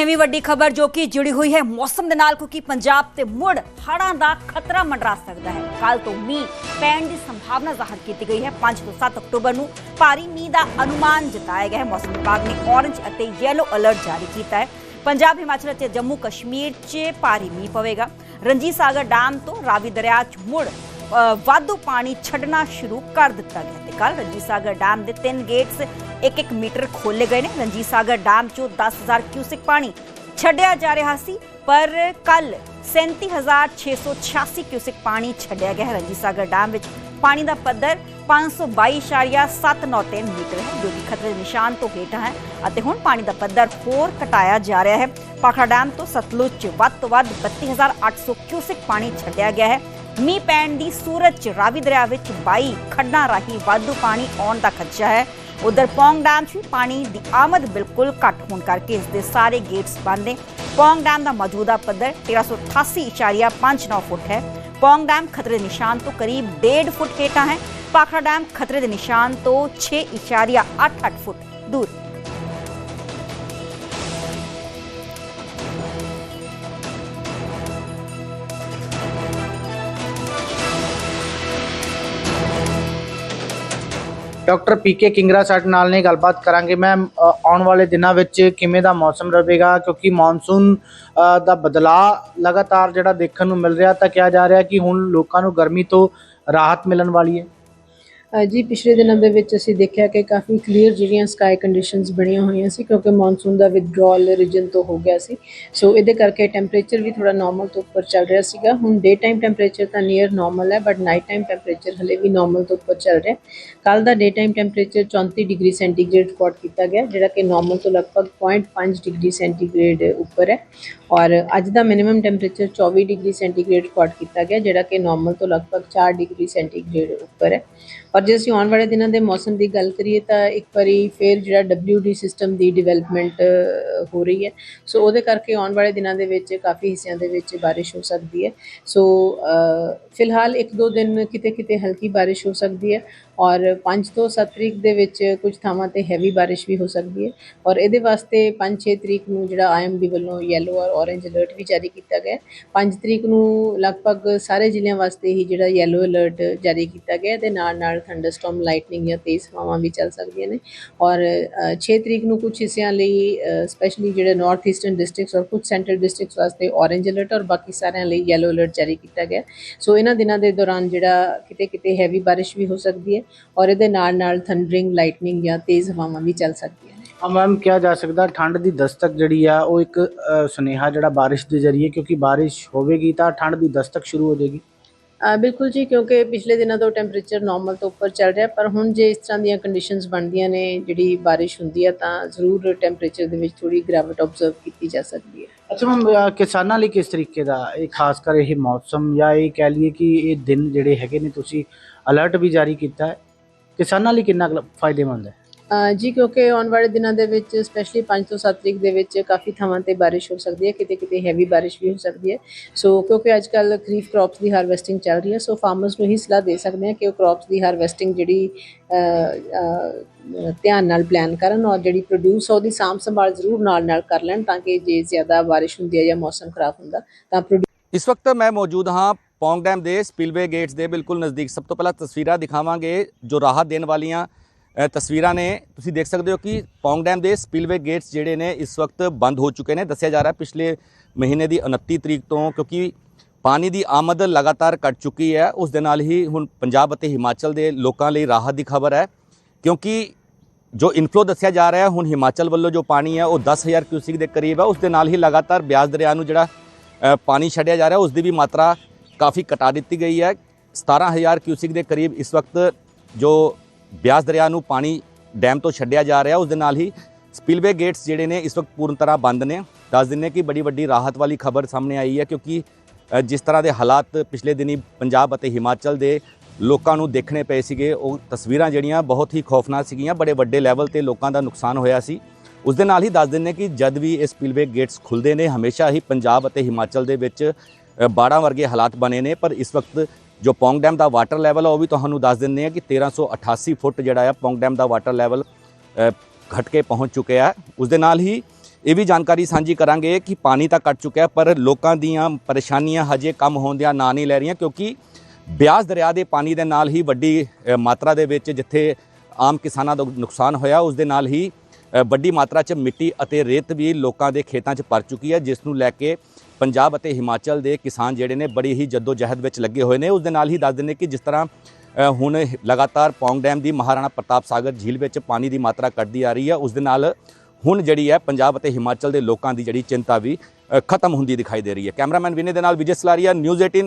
ਐਵੇਂ ਵੱਡੀ ਖਬਰ ਜੋ ਕਿ ਜੁੜੀ ਹੋਈ ਹੈ ਮੌਸਮ ਦੇ ਨਾਲ, ਕਿਉਂਕਿ ਪੰਜਾਬ ਤੇ ਮੁੜ ਹੜ੍ਹਾਂ ਦਾ ਖਤਰਾ ਮੰਡਰਾ ਸਕਦਾ ਹੈ। ਕੱਲ ਤੋਂ ਮੀਂਹ ਪੈਣ ਦੀ ਸੰਭਾਵਨਾ ਜ਼ਾਹਰ ਕੀਤੀ ਗਈ ਹੈ। 5 ਤੋਂ 7 ਅਕਤੂਬਰ ਨੂੰ ਭਾਰੀ ਮੀਂਹ ਦਾ ਅਨੁਮਾਨ ਜਤਾਇਆ ਗਿਆ ਹੈ। ਮੌਸਮ ਵਿਭਾਗ ਨੇ ਔਰੰਜ ਅਤੇ ਯੈਲੋ ਅਲਰਟ ਜਾਰੀ ਕੀਤਾ ਹੈ। ਪੰਜਾਬ, ਹਿਮਾਚਲ ਅਤੇ ਜੰਮੂ ਕਸ਼ਮੀਰ 'ਚ ਭਾਰੀ ਮੀਂਹ ਪਵੇਗਾ। ਰਣਜੀਤ ਸਾਗਰ ਡੈਮ ਤੋਂ ਰਾਵੀ ਦਰਿਆ 'ਚ ਮੁੜ ਵਾਧੂ ਪਾਣੀ ਛੱਡਣਾ ਸ਼ੁਰੂ ਕਰ ਦਿੱਤਾ ਗਿਆ ਤੇ ਕੱਲ ਰਣਜੀਤ ਸਾਗਰ ਡੈਮ ਦੇ ਤਿੰਨ ਗੇਟਸ 1-1 ਮੀਟਰ ਖੋਲੇ ਗਏ ਨੇ। ਰਣਜੀਤ ਸਾਗਰ ਡੈਮ 'ਚੋਂ 10000 ਕਿਊਸਿਕ ਪਾਣੀ ਛੱਡਿਆ ਜਾ ਰਿਹਾ ਸੀ, ਪਰ ਕੱਲ 37686 ਕਿਊਸਿਕ ਪਾਣੀ ਛੱਡਿਆ ਗਿਆ ਹੈ। ਰਣਜੀਤ ਸਾਗਰ ਡੈਮ ਵਿੱਚ ਪਾਣੀ ਦਾ ਪੱਧਰ 522.793 ਮੀਟਰ ਹੈ, ਜੋ ਕਿ ਖਤਰੇ ਦੇ ਨਿਸ਼ਾਨ ਤੋਂ ਹੇਠਾਂ ਹੈ ਅਤੇ ਹੁਣ ਪਾਣੀ ਦਾ ਪੱਧਰ ਹੋਰ ਘਟਾਇਆ ਜਾ ਰਿਹਾ ਹੈ। ਪਾਖੜਾ ਡੈਮ ਤੋਂ ਸਤਲੁਜ 'ਚ ਵੱਧ ਤੋਂ ਵੱਧ 32800 ਕਿਊਸਿਕ ਪਾਣੀ ਛੱਡਿਆ ਗਿਆ ਹੈ। ਮੀਂਹ ਪੈਣ ਦੀ ਸੂਰਤ 'ਚ ਰਾਵੀ ਦਰਿਆ ਵਿੱਚ 22 ਖੱਡਾਂ ਰਾਹੀਂ ਵਾਧੂ ਪਾਣੀ ਆਉਣ ਦਾ ਖਦਸ਼ਾ ਹੈ। ਉਧਰ ਪੌਂਗ ਡੈਮ 'ਚ ਵੀ ਪਾਣੀ ਦੀ ਆਮਦ ਬਿਲਕੁਲ ਘੱਟ ਹੋਣ ਕਰਕੇ ਇਸ ਦੇ ਸਾਰੇ ਗੇਟਸ ਬੰਦ ਨੇ। ਪੌਂਗ ਡੈਮ ਦਾ ਮੌਜੂਦਾ ਪੱਧਰ 1388.59 ਫੁੱਟ ਹੈ। ਪੌਂਗ ਡੈਮ ਖਤਰੇ ਦੇ ਨਿਸ਼ਾਨ ਤੋਂ ਕਰੀਬ 1.5 ਫੁੱਟ ਹੇਠਾਂ ਹੈ। ਪਾਖੜਾ ਡੈਮ ਖਤਰੇ ਦੇ ਨਿਸ਼ਾਨ ਤੋਂ 6.88 ਫੁੱਟ ਦੂਰ। ਡਾਕਟਰ ਪੀਕੇ ਕਿੰਗਰਾ ਸਾਡੇ ਨਾਲ ਨੇ ਗੱਲਬਾਤ ਕਰਾਂਗੇ। ਮੈਮ ਆਉਣ ਵਾਲੇ ਦਿਨਾਂ ਵਿੱਚ ਕਿਵੇਂ ਦਾ ਮੌਸਮ ਰਹੇਗਾ, ਕਿਉਂਕਿ ਮੌਨਸੂਨ ਦਾ ਬਦਲਾਅ ਲਗਾਤਾਰ ਜਿਹੜਾ ਦੇਖਣ ਨੂੰ ਮਿਲ ਰਿਹਾ, ਤਾਂ ਕਿਹਾ ਜਾ ਰਿਹਾ ਕਿ ਹੁਣ ਲੋਕਾਂ ਨੂੰ ਗਰਮੀ ਤੋਂ ਰਾਹਤ ਮਿਲਣ ਵਾਲੀ ਹੈ। ਜੀ, ਪਿਛਲੇ ਦਿਨਾਂ ਦੇ ਵਿੱਚ ਅਸੀਂ ਦੇਖਿਆ ਕਿ ਕਾਫੀ ਕਲੀਅਰ ਜਿਹੜੀਆਂ ਸਕਾਈ ਕੰਡੀਸ਼ਨਸ ਬਣੀਆਂ ਹੋਈਆਂ ਸੀ ਕਿਉਂਕਿ ਮੌਨਸੂਨ ਦਾ ਵਿਦਡਰਾਅਲ ਰੀਜਨ ਤੋਂ ਹੋ ਗਿਆ ਸੀ। ਸੋ ਇਹਦੇ ਕਰਕੇ ਟੈਂਪਰੇਚਰ ਵੀ ਥੋੜਾ ਨਾਰਮਲ ਤੋਂ ਉੱਪਰ ਚੱਲ ਰਿਹਾ ਸੀਗਾ। ਹੁਣ ਡੇ ਟਾਈਮ ਟੈਂਪਰੇਚਰ ਤਾਂ ਨੀਅਰ ਨਾਰਮਲ ਹੈ ਬਟ ਨਾਈਟ ਟਾਈਮ ਟੈਂਪਰੇਚਰ ਹਲੇ ਵੀ ਨਾਰਮਲ ਤੋਂ ਉੱਪਰ ਚੱਲ ਰਿਹਾ ਕੱਲ ਦਾ day time temperature 34 degree centigrade record ਕੀਤਾ ਗਿਆ, ਜਿਹੜਾ ਕਿ ਨਾਰਮਲ ਤੋਂ ਲਗਭਗ 0.5 ਡਿਗਰੀ ਸੈਂਟੀਗ੍ਰੇਡ ਉੱਪਰ ਹੈ। ਔਰ ਅੱਜ ਦਾ minimum temperature 24 degree centigrade record ਕੀਤਾ ਗਿਆ, ਜਿਹੜਾ ਕਿ ਨਾਰਮਲ ਤੋਂ ਲਗਭਗ 4 ਡਿਗਰੀ ਸੈਂਟੀਗ੍ਰੇਡ ਉੱਪਰ ਹੈ। ਔਰ ਜੇ ਅਸੀਂ ਆਉਣ ਵਾਲੇ ਦਿਨਾਂ ਦੇ ਮੌਸਮ ਦੀ ਗੱਲ ਕਰੀਏ ਤਾਂ ਇੱਕ ਵਾਰੀ ਫਿਰ ਜਿਹੜਾ WD ਸਿਸਟਮ ਦੀ ਡਿਵੈਲਪਮੈਂਟ ਹੋ ਰਹੀ ਹੈ। ਸੋ ਉਹਦੇ ਕਰਕੇ ਆਉਣ ਵਾਲੇ ਦਿਨਾਂ ਦੇ ਵਿੱਚ ਕਾਫੀ ਹਿੱਸਿਆਂ ਦੇ ਵਿੱਚ ਬਾਰਿਸ਼ ਹੋ ਸਕਦੀ ਹੈ। ਸੋ ਫਿਲਹਾਲ ਇੱਕ ਦੋ ਦਿਨ ਕਿਤੇ ਕਿਤੇ ਹਲਕੀ ਬਾਰਿਸ਼ ਹੋ ਸਕਦੀ ਹੈ। ਔਰ 5 ਤੋਂ 7 ਤਰੀਕ ਦੇ ਵਿੱਚ ਕੁਝ ਥਾਵਾਂ ਤੇ ਹੈਵੀ ਬਾਰਿਸ਼ ਵੀ ਹੋ ਸਕਦੀ ਹੈ। ਔਰ ਇਹਦੇ ਵਾਸਤੇ 5-6 ਤਰੀਕ ਨੂੰ ਜਿਹੜਾ ਆਈਐਮਡੀ ਵੱਲੋਂ ਯੈਲੋ ਔਰ ਔਰੇਂਜ ਅਲਰਟ ਵੀ ਜਾਰੀ ਕੀਤਾ ਗਿਆ 5 ਤਰੀਕ ਨੂੰ ਲਗਭਗ ਸਾਰੇ ਜ਼ਿਲ੍ਹਿਆਂ ਵਾਸਤੇ ਹੀ ਜਿਹੜਾ ਯੈਲੋ ਅਲਰਟ ਜਾਰੀ ਕੀਤਾ ਗਿਆ ਤੇ ਨਾਲ ਨਾਲ ਥੰਡਰਸਟਾਰਮ ਲਾਈਟਨਿੰਗ ਜਾਂ ਤੇਜ਼ ਹਵਾਵਾਂ ਵੀ ਚੱਲ ਸਕਦੀਆਂ ਨੇ। ਔਰ ਅ, 6 ਤਰੀਕ ਨੂੰ ਕੁਝ ਹਿੱਸਿਆਂ ਲਈ ਸਪੈਸ਼ਲੀ ਜਿਹੜੇ ਨਾਰਥ ਈਸਟਰਨ ਡਿਸਟ੍ਰਿਕਟਸ ਔਰ ਕੁਝ ਸੈਂਟਰਲ ਡਿਸਟ੍ਰਿਕਟਸ ਵਾਸਤੇ ਔਰੇਂਜ ਅਲਰਟ ਔਰ ਬਾਕੀ ਸਾਰਿਆਂ ਲਈ ਯੈਲੋ ਅਲਰਟ ਜਾਰੀ ਕੀਤਾ ਗਿਆ ਸੋ ਇਹਨਾਂ ਦਿਨਾਂ ਦੇ ਦੌਰਾਨ ਜਿਹੜਾ ਕਿਤੇ ਕਿਤੇ ਹੈਵੀ ਬਾਰਿਸ਼ ਵੀ ਹੋ ਸਕਦੀ ਹੈ। ਔਰ ਇਹਦੇ ਨਾਲ ਨਾਲ ਥੰਡਰਿੰਗ ਲਾਈਟਨਿੰਗ ਜਾਂ ਤੇਜ਼ ਹਵਾਵਾਂ ਵੀ ਚੱਲ ਸਕਦੀਆਂ ਨੇ। ਆ ਮੈਮ ਕਿਹਾ ਜਾ ਸਕਦਾ ਠੰਡ ਦੀ ਦਸਤਕ ਜਿਹੜੀ ਆ ਉਹ ਇੱਕ ਸੁਨੇਹਾ ਜਿਹੜਾ ਬਾਰਿਸ਼ ਦੇ ਜ਼ਰੀਏ ਕਿਉਂਕਿ ਬਾਰਿਸ਼ ਹੋਵੇਗੀ ਤਾਂ ਠੰਡ ਦੀ ਦਸਤਕ ਸ਼ੁਰੂ ਹੋ ਜਾਏਗੀ। ਬਿਲਕੁਲ ਜੀ ਕਿਉਂਕਿ ਪਿਛਲੇ ਦਿਨਾਂ ਤੋਂ ਟੈਂਪਰੇਚਰ ਨਾਰਮਲ ਤੋਂ ਉੱਪਰ ਚੱਲ ਰਿਹਾ ਪਰ ਹੁਣ ਜੇ ਇਸ ਤਰ੍ਹਾਂ ਦੀਆਂ ਕੰਡੀਸ਼ਨਸ ਬਣਦੀਆਂ ਨੇ ਜਿਹੜੀ ਬਾਰਿਸ਼ ਹੁੰਦੀ ਹੈ ਤਾਂ ਜ਼ਰੂਰ ਟੈਂਪਰੇਚਰ ਦੇ ਵਿੱਚ ਥੋੜੀ ਗਿਰਾਵਟ ਆਬਜ਼ਰਵ ਕੀਤੀ ਜਾ ਸਕਦੀ ਹੈ। ਅੱਛਾ ਮੈਮ ਕਿਸਾਨਾਂ ਲਈ ਕਿਸ ਤਰੀਕੇ ਦਾ, ਇਹ ਖਾਸ ਕਰ ਇਹ ਮੌਸਮ ਜਾਂ ਇਹ ਕਹਿ ਲਈਏ ਕਿ ਇਹ ਦਿਨ ਜਿਹੜੇ ਹੈਗੇ ਨੇ, ਤੁਸੀਂ ਅਲਰਟ ਵੀ ਜਾਰੀ ਕੀਤਾ ਹੈ। ਕਿਸਾਨਾਂ ਲਈ ਕਿੰਨਾ ਕੁ ਫਾਇਦੇਮੰਦ ਹੈ? ਜੀ, ਕਿਉਂਕਿ ਆਉਣ ਵਾਲੇ ਦਿਨਾਂ ਦੇ ਵਿੱਚ ਸਪੈਸ਼ਲੀ 5 ਤੋਂ 7 ਤਰੀਕ ਦੇ ਵਿੱਚ ਕਾਫੀ ਥਾਵਾਂ ਤੇ ਬਾਰਿਸ਼ ਹੋ ਸਕਦੀ ਹੈ ਕਿਤੇ ਕਿਤੇ ਹੈਵੀ ਬਾਰਿਸ਼ ਵੀ ਹੋ ਸਕਦੀ ਹੈ। ਸੋ ਕਿਉਂਕਿ ਅੱਜ ਕੱਲ ਖਰੀਫ ਕ੍ਰੌਪਸ ਦੀ ਹਾਰਵੈਸਟਿੰਗ ਚੱਲ ਰਹੀ ਹੈ ਸੋ ਫਾਰਮਰਸ ਨੂੰ ਹੀ ਸਲਾਹ ਦੇ ਸਕਦੇ ਹਾਂ ਕਿ ਉਹ ਕ੍ਰੌਪਸ ਦੀ ਹਾਰਵੈਸਟਿੰਗ ਜਿਹੜੀ ਧਿਆਨ ਨਾਲ ਪਲਾਨ ਕਰਨ ਔਰ ਜਿਹੜੀ ਪ੍ਰੋਡਿਊਸ ਉਹਦੀ ਸਾਂਭ ਸੰਭਾਲ ਜ਼ਰੂਰ ਨਾਲ ਨਾਲ ਕਰ ਲੈਣ ਤਾਂ ਕਿ ਜੇ ਜ਼ਿਆਦਾ ਬਾਰਿਸ਼ ਹੁੰਦੀ ਹੈ ਜਾਂ ਮੌਸਮ ਖਰਾਬ ਹੁੰਦਾ, ਤਾਂ ਪ੍ਰੋਡਿਊ- ਇਸ ਵਕਤ ਮੈਂ ਮੌਜੂਦ ਹਾਂ ਪੌਂਗ ਡੈਮ ਦੇ ਸਪਿਲਵੇ ਗੇਟਸ ਦੇ ਬਿਲਕੁਲ ਨਜ਼ਦੀਕ। ਸਭ ਤੋਂ ਪਹਿਲਾਂ ਤਸਵੀਰਾਂ ਦਿਖਾਵਾਂਗੇ ਜੋ ਰਾਹਤ ਦੇਣ ਵਾਲੀਆਂ ਤਸਵੀਰਾਂ ਨੇ, ਤੁਸੀਂ ਦੇਖ ਸਕਦੇ ਹੋ ਕਿ ਪੌਂਗ ਡੈਮ ਦੇ ਸਪਿਲਵੇ ਗੇਟਸ ਜਿਹੜੇ ਨੇ ਇਸ ਵਕਤ ਬੰਦ ਹੋ ਚੁੱਕੇ ਨੇ। ਦੱਸਿਆ ਜਾ ਰਿਹਾ ਪਿਛਲੇ ਮਹੀਨੇ ਦੀ 29 ਤਰੀਕ ਤੋਂ, ਕਿਉਂਕਿ ਪਾਣੀ ਦੀ ਆਮਦ ਲਗਾਤਾਰ ਘਟ ਚੁੱਕੀ ਹੈ। ਉਸ ਦੇ ਨਾਲ ਹੀ ਹੁਣ ਪੰਜਾਬ ਅਤੇ ਹਿਮਾਚਲ ਦੇ ਲੋਕਾਂ ਲਈ ਰਾਹਤ ਦੀ ਖਬਰ ਹੈ, ਕਿਉਂਕਿ ਜੋ ਇਨਫਲੋ ਦੱਸਿਆ ਜਾ ਰਿਹਾ ਹੈ, ਹੁਣ ਹਿਮਾਚਲ ਵੱਲੋਂ ਜੋ ਪਾਣੀ ਹੈ, ਉਹ 10000 ਕਿਊਸਿਕ ਦੇ ਕਰੀਬ ਹੈ। ਉਸ ਦੇ ਨਾਲ ਹੀ ਲਗਾਤਾਰ ਬਿਆਸ ਦਰਿਆ ਨੂੰ ਜਿਹੜਾ ਪਾਣੀ ਛੱਡਿਆ ਜਾ ਰਿਹਾ, ਉਸ ਦੀ ਵੀ ਮਾਤਰਾ ਕਾਫੀ ਘਟਾ ਦਿੱਤੀ ਗਈ ਹੈ। 17000 ਕਿਊਸਿਕ ਦੇ ਕਰੀਬ ਇਸ ਵਕਤ ਜੋ ਬਿਆਸ ਦਰਿਆ ਨੂੰ ਪਾਣੀ ਡੈਮ ਤੋਂ ਛੱਡਿਆ ਜਾ ਰਿਹਾ। ਉਸ ਦੇ ਨਾਲ ਹੀ ਸਪਿਲਵੇ ਗੇਟਸ ਜਿਹੜੇ ਨੇ ਇਸ ਵਕਤ ਪੂਰਨ ਤਰ੍ਹਾਂ ਬੰਦ ਨੇ। ਦੱਸ ਦਿੰਨੇ ਕਿ ਬੜੀ ਵੱਡੀ ਰਾਹਤ ਵਾਲੀ ਖਬਰ ਸਾਹਮਣੇ ਆਈ ਹੈ ਕਿਉਂਕਿ ਜਿਸ ਤਰ੍ਹਾਂ ਦੇ ਹਾਲਾਤ ਪਿਛਲੇ ਦਿਨੀ ਪੰਜਾਬ ਅਤੇ ਹਿਮਾਚਲ ਦੇ ਲੋਕਾਂ ਨੂੰ ਦੇਖਣੇ ਪਏ ਸੀਗੇ, ਉਹ ਤਸਵੀਰਾਂ ਜਿਹੜੀਆਂ ਬਹੁਤ ਹੀ ਖੌਫਨਾਕ ਸੀਗੀਆਂ। ਬੜੇ ਵੱਡੇ ਲੈਵਲ ਤੇ ਲੋਕਾਂ ਦਾ ਨੁਕਸਾਨ ਹੋਇਆ ਸੀ। ਉਸ ਦੇ ਨਾਲ ਹੀ ਦੱਸ ਦਿੰਨੇ ਕਿ ਜਦ ਵੀ ਇਹ ਸਪਿਲਵੇ ਗੇਟਸ ਖੁੱਲਦੇ ਨੇ, ਹਮੇਸ਼ਾ ਹੀ ਪੰਜਾਬ ਅਤੇ ਹਿਮਾਚਲ ਦੇ ਵਿੱਚ ਬਾੜਾਂ ਵਰਗੇ ਹਾਲਾਤ ਬਣੇ ਨੇ। ਪਰ ਇਸ ਵਕਤ ਜੋ ਪੌਂਗ ਡੈਮ ਦਾ ਵਾਟਰ ਲੈਵਲ ਆ, ਉਹ ਵੀ ਤੁਹਾਨੂੰ ਦੱਸ ਦਿੰਦੇ ਆ ਕਿ 1388 ਫੁੱਟ ਜਿਹੜਾ ਆ, ਪੌਂਗ ਡੈਮ ਦਾ ਵਾਟਰ ਲੈਵਲ ਘਟ ਕੇ ਪਹੁੰਚ ਚੁੱਕਿਆ ਉਸ ਦੇ ਨਾਲ ਹੀ ਇਹ ਵੀ ਜਾਣਕਾਰੀ ਸਾਂਝੀ ਕਰਾਂਗੇ ਕਿ ਪਾਣੀ ਤਾਂ ਕੱਟ ਚੁੱਕਿਆ ਪਰ ਲੋਕਾਂ ਦੀਆਂ ਪਰੇਸ਼ਾਨੀਆਂ ਹਜੇ ਕੰਮ ਹੋਣ ਦਿਆਂ ਨਾਂ ਨਹੀਂ ਲੈ ਰਹੀਆਂ, ਕਿਉਂਕਿ ਬਿਆਸ ਦਰਿਆ ਦੇ ਪਾਣੀ ਦੇ ਨਾਲ ਹੀ ਵੱਡੀ ਮਾਤਰਾ ਦੇ ਵਿੱਚ ਜਿੱਥੇ ਆਮ ਕਿਸਾਨਾਂ ਦਾ ਨੁਕਸਾਨ ਹੋਇਆ, ਉਸ ਦੇ ਨਾਲ ਹੀ ਵੱਡੀ ਮਾਤਰਾ 'ਚ ਮਿੱਟੀ ਅਤੇ ਰੇਤ ਵੀ ਲੋਕਾਂ ਦੇ ਖੇਤਾਂ 'ਚ ਭਰ ਚੁੱਕੀ ਹੈ, ਜਿਸ ਨੂੰ ਲੈ ਕੇ ਪੰਜਾਬ ਅਤੇ ਹਿਮਾਚਲ ਦੇ ਕਿਸਾਨ ਜਿਹੜੇ ਨੇ ਬੜੀ ਹੀ ਜੱਦੋ ਜਹਿਦ ਵਿੱਚ ਲੱਗੇ ਹੋਏ ਨੇ। ਉਸ ਦੇ ਨਾਲ ਹੀ ਦੱਸ ਦਿੰਦੇ ਕਿ ਜਿਸ ਤਰ੍ਹਾਂ ਹੁਣ ਲਗਾਤਾਰ ਪੌਂਗ ਡੈਮ ਦੀ ਮਹਾਰਾਣਾ ਪ੍ਰਤਾਪ ਸਾਗਰ ਝੀਲ ਵਿੱਚ ਪਾਣੀ ਦੀ ਮਾਤਰਾ ਘਟਦੀ ਆ ਰਹੀ ਹੈ। ਉਸ ਦੇ ਨਾਲ ਹੁਣ ਜਿਹੜੀ ਹੈ ਪੰਜਾਬ ਅਤੇ ਹਿਮਾਚਲ ਦੇ ਲੋਕਾਂ ਦੀ ਜਿਹੜੀ ਚਿੰਤਾ ਵੀ ਖਤਮ ਹੁੰਦੀ ਦਿਖਾਈ ਦੇ ਰਹੀ ਹੈ। ਕੈਮਰਾਮੈਨ ਵਿਨੇ ਦੇ ਨਾਲ ਵਿਜੇ ਸਲਾਰੀਆ, ਨਿਊਜ਼ 18